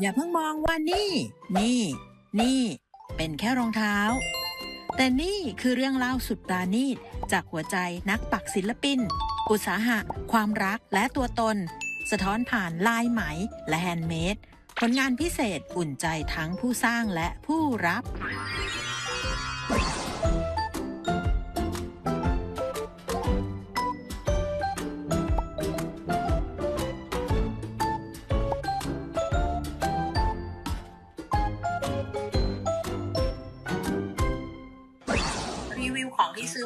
อย่าเพิ่งมองว่านี่ นี่ นี่ เป็นแค่รองเท้า แต่นี่คือเรื่องเล่าสุดปราณีตจากหัวใจนักปักศิลปิน อุตสาหะ ความรักและตัวตน สะท้อนผ่านลายไหมและแฮนด์เมดผลงานพิเศษอุ่นใจทั้งผู้สร้างและผู้รับ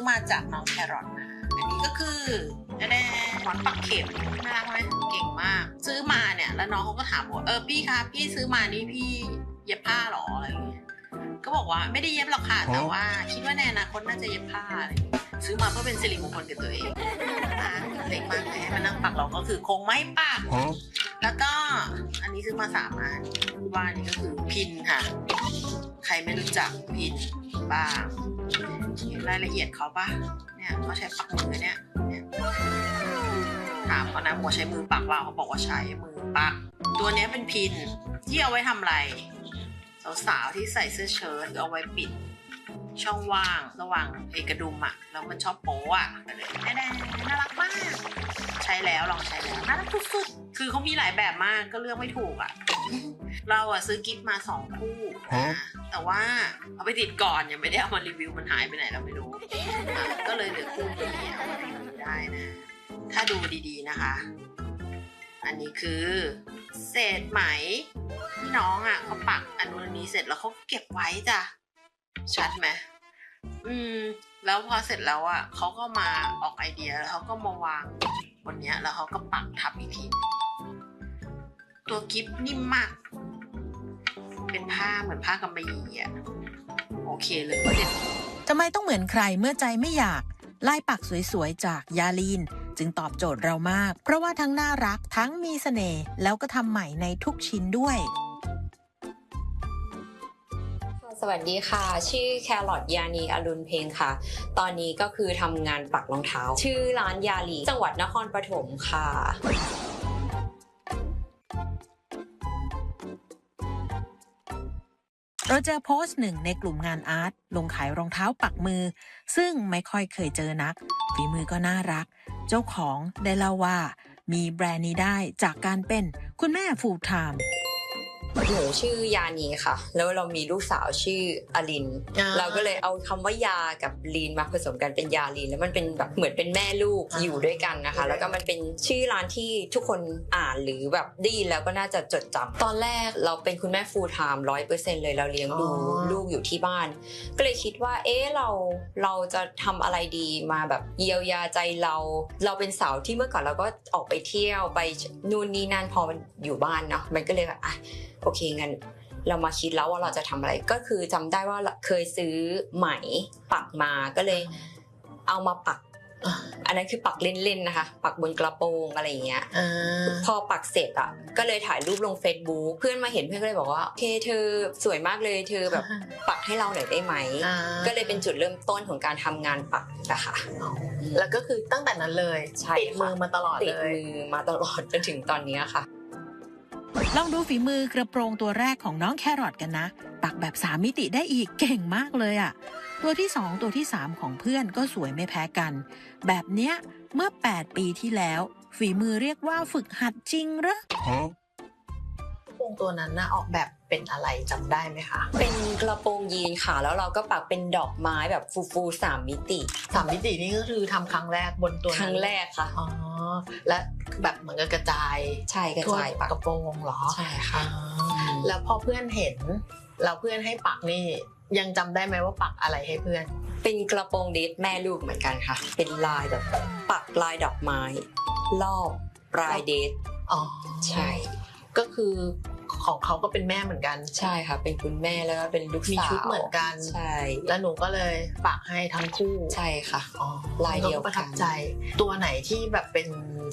มาจากน้องแครอทนะอันนี้ก็คือแน่ๆหมอนปักเข็มน่ารักไหมเก่งมาก ซื้อมาเนี่ย แล้วน้องเขาก็ถามว่าเออพี่คะพี่ซื้อมานี่พี่เย็บผ้าเหรออะไรอย่างเงี้ยก็บอกว่าไม่ได้เย็บหรอกค่ะแต่ว่า คิดว่าในอนาคตน่าจะเย็บผ้าอะไรอย่างเงี้ยซื้อมาเพื่อเป็นสิริมงคลกับตัวเองอะเล็กมากเลยให้มานั่งปักเราก็คือคงไม่ปักแล้วก็อันนี้ซื้อมาสามอันว่านี่ก็คือพินค่ะ ใครไม่รู้จักพินบ้างเห็ นรายละเอียดเขาปะเนี่ยเขาใช้ปักมือเนี่ยถามเขานะหมัวใช้มือปักเราเขาบอกว่าใช้มือปัก ตัวนี้เป็นพินที่เอาไว้ทำอะไรสาวๆที่ใส่เสื้อเชิ้ตเอาไว้ปิด ช่องว่างระหว่างไอ้กระดุมอะแล้วมันชอบโป๊อะก็เลยแน่ๆน่ารักมาก ใช้แล้วลองใช้แล้วน่ารักสุดๆคือเขามีหลายแบบมากก็เลือกไม่ถูกอะเราอะซื้อกิฟต์มาสองคู่นะแต่ว่าเอาไปติดก่อนยังไม่ได้เอามารีวิวมันหายไปไหนเราไม่รู้อะก็เลยเหลือคู่นี้เอามารีวิวได้นะ ถ้าดูดีๆนะคะ อันนี้คือเศษไหมที่น้องอะเขาปักอันนู้นอันนี้เสร็จแล้วเขาเก็บไว้จ้ะ ชัดไหมอืม แล้วพอเสร็จแล้วอะเขาก็มาออกไอเดียแล้วเขาก็มาวางบนเนี้ย แล้วเขาก็ปักทับอีกที ตัวกิฟนิ่มมาก เป็นผ้าเหมือนผ้ากำมะหยี่อะโอเคเลยทำไมต้องเหมือนใครเมื่อใจไม่อยากไล่ปักสวยๆ จากยาลีน จึงตอบโจทย์เรามาก เพราะว่าทั้งน่ารักทั้งมีเสน่ห์แล้วก็ทำใหม่ในทุกชิ้นด้วย สวัสดีค่ะ ชื่อแครอทยานีอรุณเพลงค่ะ ตอนนี้ก็คือทำงานปักรองเท้า ชื่อร้านยาลีจังหวัดนครปฐมค่ะเราเจอโพสต์หนึ่งในกลุ่มงานอาร์ตลงขายรองเท้าปักมือ ซึ่งไม่ค่อยเคยเจอนัก ฝีมือก็น่ารัก เจ้าของได้เล่าว่า มีแบรนด์นี้ได้จากการเป็นคุณแม่ฟูลไทม์ หนูชื่อยานีค่ะ แล้วเรามีลูกสาวชื่ออลิน อ่า เราก็เลยเอาคำว่ายากับลีนมาผสมกันเป็นยาลีน แล้วมันเป็นแบบเหมือนเป็นแม่ลูกอ่าอยู่ด้วยกันนะคะ แล้วก็มันเป็นชื่อร้านที่ทุกคนอ่านหรือแบบได้ยินแล้วก็น่าจะจดจำตอนแรกเราเป็นคุณแม่ฟูลไทม์ร้อยเปอร์เซ็นเลยเราเลี้ยงดูอ๋อ ลูกอยู่ที่บ้าน ก็เลยคิดว่า เอ๊ะ เรา เราจะทำอะไรดีมาแบบเยียวยาใจเรา เราเป็นสาวที่เมื่อก่อนเราก็ออกไปเที่ยวไปนู่นนี่นั่นพอมันอยู่บ้านเนาะ มันก็เลยแบบอะโอเคงั้นเรามาคิดแล้วว่าเราจะทำอะไรก็คือจำได้ว่าเคยซื้อไหมปักมาก็เลย เอามาปัก อันนั้นคือปักเล่นๆนะคะ ปักบนกระโปรงอะไรอย่างเงี้ยอ่าพอปักเสร็จอะ ก็เลยถ่ายรูปลง Facebook เพื่อนมาเห็นเพื่อนก็เลยบอกว่าโอเคเธอสวยมากเลยเธอแบบปักให้เราหน่อยได้ไหมอ่าก็เลยเป็นจุดเริ่มต้นของการทำงานปักนะคะแล้วก็คือตั้งแต่นั้นเลยใช่ติดมือมาตลอดติดเลยมือมาตลอดจนถึงตอนนี้ค่ะ ลองดูฝีมือกระโปรงตัวแรกของน้องแครอทกันนะ ปักแบบสามมิติได้อีกเก่งมากเลยอะตัวที่สองตัวที่สามของเพื่อนก็สวยไม่แพ้กัน แบบเนี้ยเมื่อ 8 ปีที่แล้ว ฝีมือเรียกว่าฝึกหัดจริงเหรอวงตัวนั้นนะออกแบบเป็นอะไรจำได้ไหมคะ เป็นกระโปรงยีนค่ะ แล้วเราก็ปักเป็นดอกไม้แบบฟูฟูๆสามมิติสามมิตินี่ก็คือทำครั้งแรกบนตัวครั้งแรกค่ะอ๋อและ แบบเหมือนกับกระจายใช่กระทั่วจายปักกระโปรงเหรอใช่ค่ะอ๋อแล้วพอเพื่อนเห็นเราเพื่อนให้ปักนี่ยังจำได้ไหมว่าปักอะไรให้เพื่อน เป็นกระโปรงเดทแม่ลูกเหมือนกันค่ะ เป็นลายแบบปักลายดอกไม้รอบปลายเดทอ๋อใช่ ก็คือ ของเขาก็เป็นแม่เหมือนกัน ใช่ค่ะ เป็นคุณแม่แล้วก็เป็นลูกมีสาวชุดเหมือนกันใช่แล้วหนูก็เลยปักให้ทั้งคู่ใช่ค่ะอ๋อลายเดียวกันราประทับใจ ตัวไหนที่แบบเป็น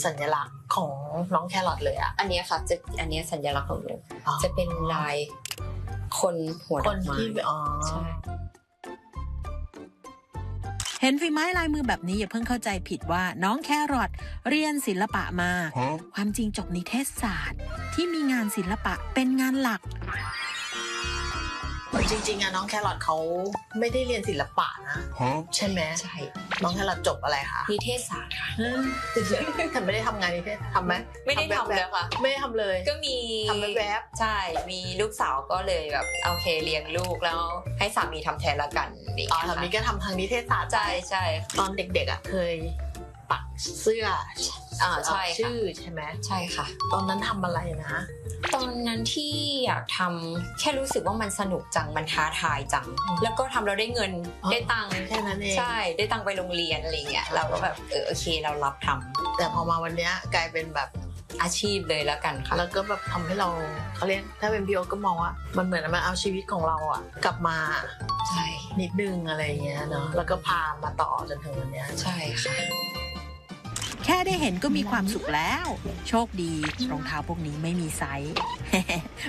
สัญลักษณ์ของน้องแครอทเลยอะอันเนี้ยค่ะจะอันเนี้ยสัญลักษณ์ของหนูอ๋อจะเป็นลายคนหัวคดอนกไม้ที่อ๋อใช่เห็นฝีไม้ลายมือแบบนี้อย่าเพิ่งเข้าใจผิดว่าน้องแครอทเรียนศิลปะมา ความจริงจบนิเทศศาสตร์ ที่มีงานศิลปะเป็นงานหลัก จริงๆอะน้องแครอทเขาไม่ได้เรียนศิลปะนะใช่ไหมใช่ น้องแครอทจบอะไรคะนิเทศศาสตร์ค่ะแต่ไม่ได้ทำงานนิเทศทำไหมไม่ได้ทำเลยค่ะ ไม่ได้ทำเลย ก็มีทำแวบใช่ มีลูกสาวก็เลยแบบโอเคเลี้ยงลูกแล้วให้สามีทำแทนละกันนี่อ๋อทำนี้ก็ทำทางนิเทศศาสตร์ใช่ใช่ตอนเด็กๆอะเคย ปักเสื้ออ่าใช่ค่ะชื่อใช่ไหมใช่ค่ะ ตอนนั้นทำอะไรนะ ตอนนั้นที่อยากทำแค่รู้สึกว่ามันสนุกจังมันท้าทายจังอืมแล้วก็ทำเราได้เงินอ๋อได้ตังค์แค่นั้นเองใช่ได้ตังค์ไปโรงเรียนอะไรเงี้ยเราก็แบบเออโอเคเรารับทำแต่พอมาวันเนี้ยกลายเป็นแบบอาชีพเลยแล้วกันค่ะ แล้วก็แบบทำให้เราเขาเรียกถ้าเป็นพี่โอตก็มองว่ามันเหมือนมันเอาชีวิตของเราอะกลับมาใช่นิดนึงอะไรเงี้ยเนาะแล้วก็พามาต่อจนถึงวันเนี้ยใช่ค่ะแค่ได้เห็นก็มีความสุขแล้ว โชคดี รองเท้าพวกนี้ไม่มีไซส์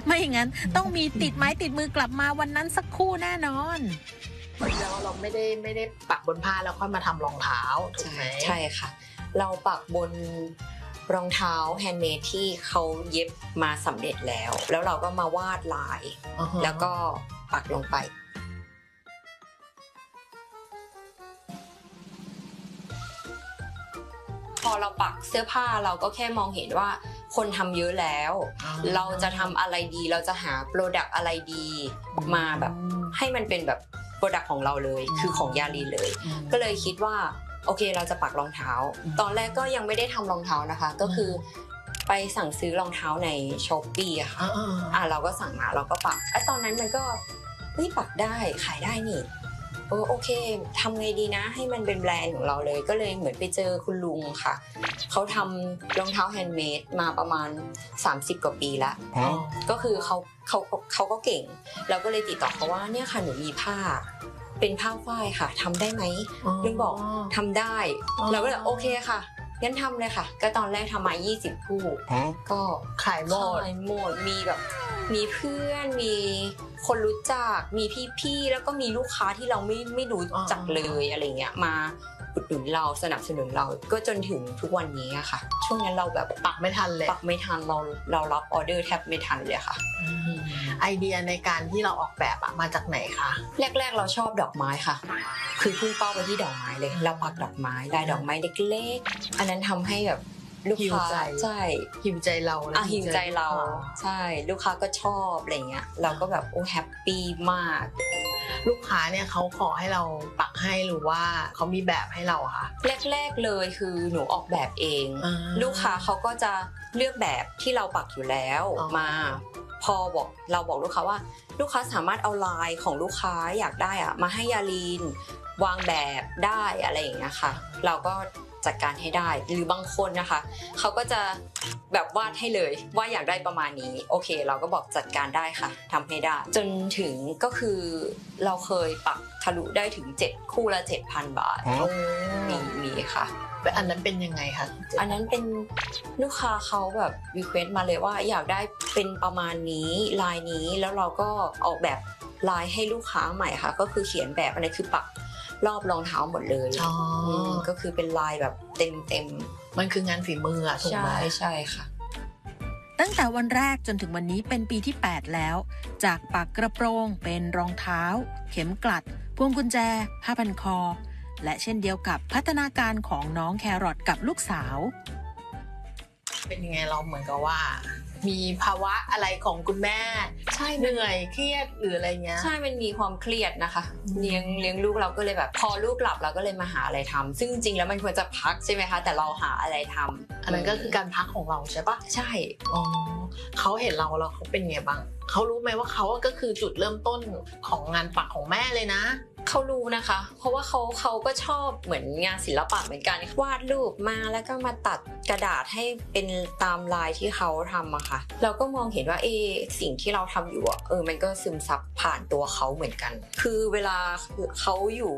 ไม่อย่างนั้นต้องมีติดไม้ติดมือกลับมาวันนั้นสักครู่แน่นอนแล้วเราไม่ได้ไม่ได้ปักบนผ้าแล้วค่อยมาทำรองเท้าถูกใช่ไหมใช่ค่ะ เราปักบนรองเท้าแฮนด์เมดที่เขาเย็บมาสำเร็จแล้ว แล้วเราก็มาวาดลายอือฮะแล้วก็ปักลงไป อเราปักเสื้อผ้าเราก็แค่มองเห็นว่าคนทำเยอะแล้วอ๋อเราจะทำอะไรดีเราจะหาโปรดักต์อะไรดีมาแบบให้มันเป็นแบบโปรดักต์ของเราเลยคือของยาลีเลยอืมก็เลยคิดว่าโอเคเราจะปักรองเท้าอืมตอนแรกก็ยังไม่ได้ทำรองเท้านะคะ ก็คือไปสั่งซื้อรองเท้าในช้อปปี้อะค่ะอ่าๆอะเราก็สั่งมาเราก็ปักไอ้ตอนนั้นมันก็เฮ้ยปักได้ขายได้นี่ เออโอเคทำไงดีนะ ให้มันเป็นแบรนด์ของเราเลย ก็เลยเหมือนไปเจอคุณลุงค่ะ เขาทำรองเท้าแฮนด์เมดมาประมาณ 30 กว่าปีละอ๋อ ก็คือเขาเขาเขาก็เก่ง เราก็เลยติดต่อเขาว่าเนี่ยค่ะหนูมีผ้า เป็นผ้าฝ้ายค่ะทำได้ไหม ลุงบอก ทำได้ อ๋อ เราก็เลยโอเคค่ะ งั้นทำเลยค่ะ ก็ตอนแรกทำมา 20 คู่ ก็ขายหมด ขายหมดมีแบบ มีเพื่อนมีคนรู้จักมีพี่ๆแล้วก็มีลูกค้าที่เราไม่ไม่รู้จักเลยอะไรเงี้ยมาอุดหนุนเราสนับสนุนเราก็จนถึงทุกวันนี้อะค่ะ ช่วงนั้นเราแบบปักไม่ทันเลยปักไม่ทันเราเรารับออเดอร์แทบไม่ทันเลยค่ะไอเดียในการที่เราออกแบบอะมาจากไหนคะแรก ๆ เราชอบดอกไม้ค่ะ คือพุ่งเป้าไปที่ดอกไม้เลย เราปักดอกไม้ลายดอกไม้เล็ก ๆ อันนั้นทำให้แบบ ลูกหิวค้าใจใช่หิวใจเราและอะหิวใจเราลูกค้ใช่ ลูกค้าก็ชอบอะไรเงี้ยเราก็แบบโอ้แฮปปี้มาก ลูกค้าเนี่ยเขาขอให้เราปักให้หรือว่าเขามีแบบให้เราอะคะแรกๆเลยคือหนูออกแบบเองอ่าลูกค้าเขาก็จะเลือกแบบที่เราปักอยู่แล้วอ๋อมา พอบอกเราบอกลูกค้าว่า ลูกค้าสามารถเอาลายของลูกค้าอยากได้อะมาให้ยาลีนวางแบบได้อะไรอย่างเงี้ยค่ะ เราก็ จัดการให้ได้ หรือบางคนนะคะเขาก็จะแบบวาดให้เลยว่าอยากได้ประมาณนี้ โอเค เราก็บอกจัดการได้ค่ะทำให้ได้ จนถึงก็คือเราเคยปักทะลุได้ถึง 7 คู่ละ 7,000 บาทโอ้มีมีค่ะแต่อันนั้นเป็นยังไงคะอันนั้นเป็นลูกค้าเขาแบบรีเควสต์มาเลยว่าอยากได้เป็นประมาณนี้ลายนี้แล้วเราก็ออกแบบลายให้ลูกค้าใหม่ค่ะ ก็คือเขียนแบบอันนี้คือปัก รอบรองเท้าหมดเลยอ๋ออมก็คือเป็นลายแบบเต็มเต็มมันคืองานฝีมืออะๆถูกไหม ใช่ใช่ค่ะ ตั้งแต่วันแรกจนถึงวันนี้เป็นปีที่ 8 แล้ว จากปักกระโปรงเป็นรองเท้า เข็มกลัด พวงกุญแจ ผ้าพันคอ และเช่นเดียวกับพัฒนาการของน้องแครอทกับลูกสาว เป็นยังไงเราเหมือนกับว่า มีภาวะอะไรของคุณแม่ ใช่เหนื่อยเครียดหรืออะไรเงี้ย ใช่มันมีความเครียดนะคะอืมเลี้ยงเลี้ยงลูกเราก็เลยแบบ พอลูกหลับเราก็เลยมาหาอะไรทำซึ่งจริงๆแล้วมันควรจะพักใช่ไหมคะ แต่เราหาอะไรทำอันนั้นก็คือการพักของเราใช่ปะใช่อ๋อเขาเห็นเราแล้วเขาเป็นไงบ้างเขารู้ไหมว่าเขาอะก็คือจุดเริ่มต้นของงานปักของแม่เลยนะ เขารู้นะคะ เพราะว่าเขาเขาก็ชอบเหมือนงานศิลปะเหมือนกันวาดรูปมาแล้วก็มาตัดกระดาษให้เป็นตามลายที่เขาทำอะค่ะ เราก็มองเห็นว่าเอสิ่งที่เราทำอยู่อะเออมันก็ซึมซับผ่านตัวเขาเหมือนกัน คือเวลาเขาอยู่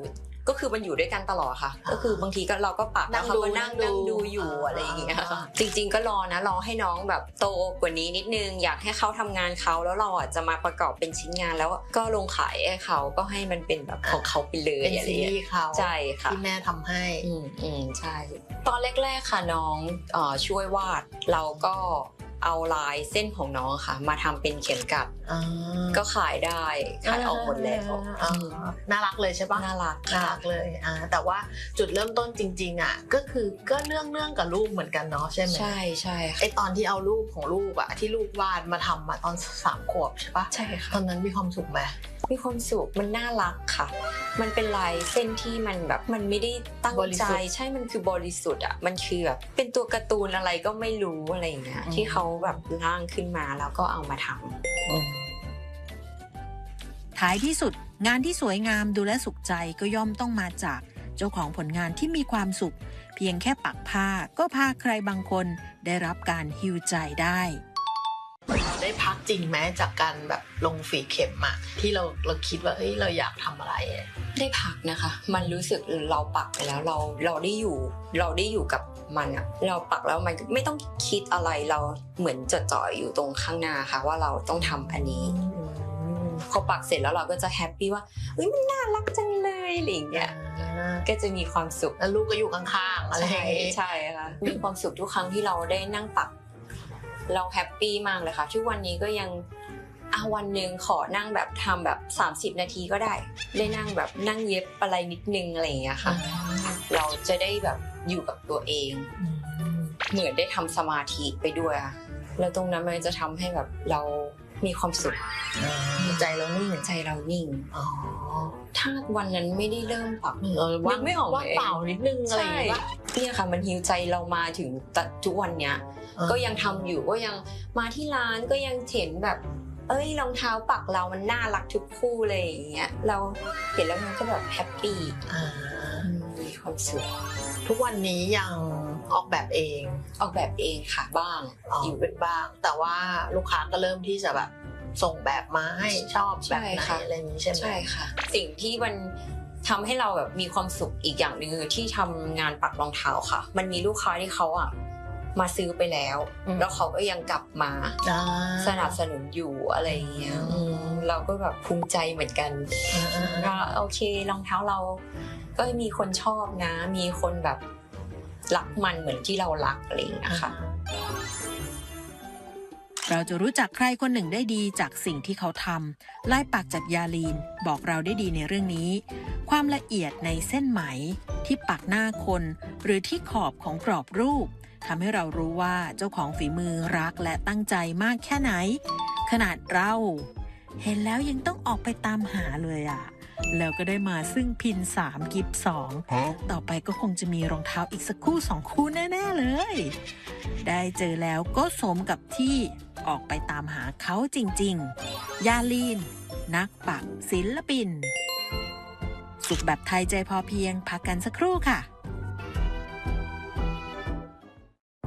ก็คือมันอยู่ด้วยกันตลอดค่ะอ่าก็คือบางทีก็เราก็ปักนั่แล้วงเขาดูก็นั่งนั่นั่งงดูดูอยู่อ่าอะไรอย่างเงี้ยอ่าจริง ๆ ก็รอนะรอให้น้องแบบโตกว่านี้นิดนึง อยากให้เขาทำงานเขาแล้วเราอะจะมาประกอบเป็นชิ้นงานแล้วก็ลงขายให้เขาก็ให้มันเป็นแบบของเขาไปเลยเป็นอะไรซีอย่างรีเงี้ยส์เขาใช่ค่ะที่แม่ทำให้อืมอืมใช่ ตอนแรกๆค่ะน้องเอ่อช่วยวาดเราก็ เอาลายเส้นของน้องค่ะ มาทำเป็นเข็มกลัดอ่าก็ขายได้ขายออกหมดแล้วอ่าอืมน่ารักเลยใช่ปะน่ารักน่าค่ะรักเลยอ่าแต่ว่าจุดเริ่มต้นจริง ๆ อะ ก็คือก็เนื่องเนื่องกับลูกเหมือนกันเนาะใช่ไหมใช่ใช่ไอค่ะตอนที่เอารูปของลูกอะที่ลูกวาดมาทำมาตอนสามขวบใช่ปะใช่ค่ะตอนนั้นมีความสุขไหมมีความสุขมันน่ารักค่ะ มันเป็นลายเส้นที่มันแบบมันไม่ได้ตั้งบริใจสุทธิ์ใช่มันคือบริสุทธิ์อะมันคือแบบเป็นตัวการ์ตูนอะไรก็ไม่รู้อะไรอย่างเงี้ยอืมที่เขาแบบร่างขึ้นมาแล้วก็เอามาทำท้ายที่สุด งานที่สวยงามดูและสุขใจก็ย่อมต้องมาจากเจ้าของผลงานที่มีความสุข เพียงแค่ปักผ้าก็พาใครบางคนได้รับการฮิวใจได้เราได้พักจริงไหมจากการแบบลงฝีเข็มอะที่เราเราคิดว่าเฮ้ยเราอยากทำอะไรอะได้พักนะคะ มันรู้สึกเราปักไปแล้วเราเราได้อยู่ เราได้อยู่กับ มันอะเราปักแล้วมันไม่ต้องคิดอะไรเราเหมือนจดจ่ออยู่ตรงข้างหน้าค่ะ ว่าเราต้องทำอันนี้พอปักเสร็จแล้วเราก็จะแฮปปี้ว่าเฮ้ยมันน่ารักจังเลยอะไรอย่างเงี้ยอ่าก็จะมีความสุขแล้วลูกก็อยู่ข้างๆอะไรอใช่ย่างงี้ใช่ค่ะมีความสุขทุกครั้งที่เราได้นั่งปัก เราแฮปปี้มากเลยค่ะทุกวันนี้ก็ยังอาวันหนึ่งขอนั่งแบบทำแบบ 30 นาทีก็ได้ ได้นั่งแบบนั่งเย็บอะไรนิดนึงอะไรอย่างเงี้ยค่ะ เราจะได้แบบ อยู่กับตัวเอง เหมือนได้ทำสมาธิไปด้วยอะแล้วตรงนั้นมันจะทำให้แบบเรามีความสุขอ่าใจเรานิ่งใจเรานิ่งอ๋อถ้าวันนั้นไม่ได้เริ่มปักเออว่างนึกไม่ออกว่างเลยเปล่านิดนึงอะไรอย่างใช่งี้ปะเนี่ยค่ะมันฮิวใจเรามาถึงตทุกวันเนี้ยก็ยังทำอยู่ก็ยังมาที่ร้านก็ยังเห็นแบบ เอ้ยรองเท้าปักเรามันน่ารักทุกคู่เลยอย่างเงี้ยเราเห็นแล้วมันก็แบบแฮปปี้อ่าอืมมีความสุข ทุกวันนี้ยังออกแบบเอง ออกแบบเองค่ะบ้างออยู่ยู่เป็นบ้าง แต่ว่าลูกค้าก็เริ่มที่จะแบบส่งแบบมาให้ชอบแบบไหนใช่ค่ะอะไรอย่างนี้ใช่ไหมใช่ค่ะ สิ่งที่มันทำให้เราแบบมีความสุขอีกอย่างหนึ่งคือที่ทำงานปักรองเท้าค่ะ มันมีลูกค้าที่เขาอะมาซื้อไปแล้ว แล้วเขาก็ยังกลับมาอ่าสนับสนุนอยู่อะไรอย่างเงี้ยอืมเราก็แบบภูมิใจเหมือนกันอ่าอ่าอ่าว่าโอเครองเท้าเรา ก็มีคนชอบนะ มีคนแบบรักมันเหมือนที่เรารักอะไรอย่างเงี้ยค่ะเราจะรู้จักใครคนหนึ่งได้ดีจากสิ่งที่เขาทำลายปักจากยาลีนบอกเราได้ดีในเรื่องนี้ ความละเอียดในเส้นไหมที่ปักหน้าคน หรือที่ขอบของกรอบรูปทำให้เรารู้ว่าเจ้าของฝีมือรักและตั้งใจมากแค่ไหน ขนาดเรา เห็นแล้วยังต้องออกไปตามหาเลยอะ แล้วก็ได้มาซึ่งพิน 3 กิฟ2ต่อไปก็คงจะมีรองเท้าอีกสักคู่สองคู่แน่ ๆ เลย ได้เจอแล้วก็สมกับที่ออกไปตามหาเขาจริง ๆ ยาลีน นักปักศิลปิน สุขแบบไทยใจพอเพียงพักกันสักครู่ค่ะ